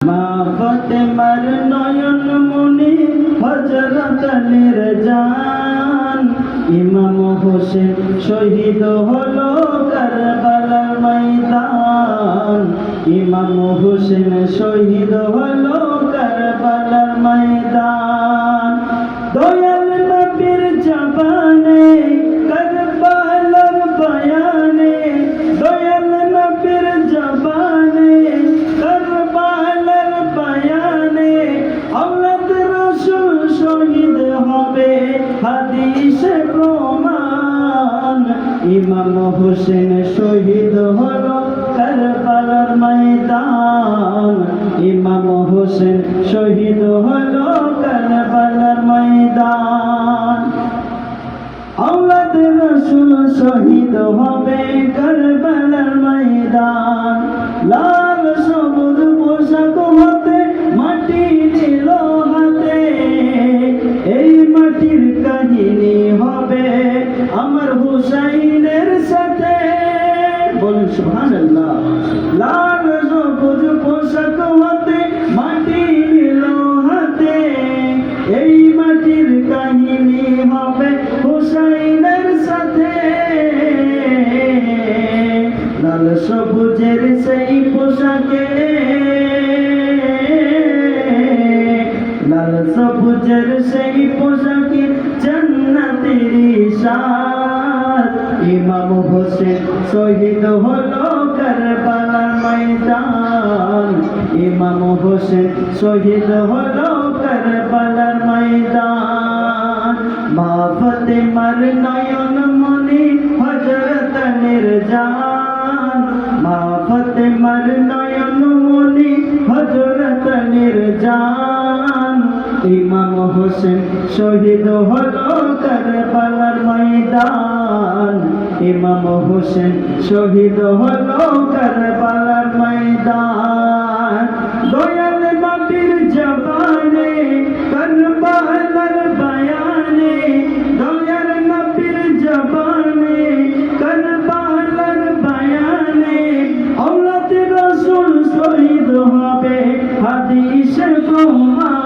মা নয়ন মুনি হজরত নির্জান ইমাম হোসেন শহীদ হলো কারবালার ময়দান। ইমাম হোসেন শহীদ হলো প্রমাণ ইমাম হোসেন শহীদ হলো কারবালার ময়দান। ইমাম হোসেন শহীদ হলো কারবালার ময়দান। আওলাদ রসুল শহীদ হবে কারবালার ময়দান। লাল সবুজ পোশাক হতে, মাটি নিল হাতে। এই মাটির কাহিনী লাল সবুজ পোশাক হতে, মাটি নিল হাতে। এই মাটির কাহিনী হবে হুসাইনের সাথে। লাল সেই পোশাকে। লাল সবুজের সেই পোশাকে জান্নাতের ইশার ইমাম হোসেন শহীদ হলো কারবালার ময়দান। ইমাম হোসেন শহীদ হলো কারবালার ময়দান। মা ফতেমার নয়ন মনি হজরত নির্জান। মা ফতেমার নয়ন মনি হজরত নির্জান। ইমাম হোসেন শহীদ হলো কারবালার ময়দান, ইমাম হোসেন শহীদ হলো কারবালার ময়দান। দয়াল নবীর জবানে, কারবালার বয়ানে, দয়াল নবীর জবানে, কারবালার বয়ানে। আওলাদ রাসূল শহীদ হবে হাদিস প্রমাণ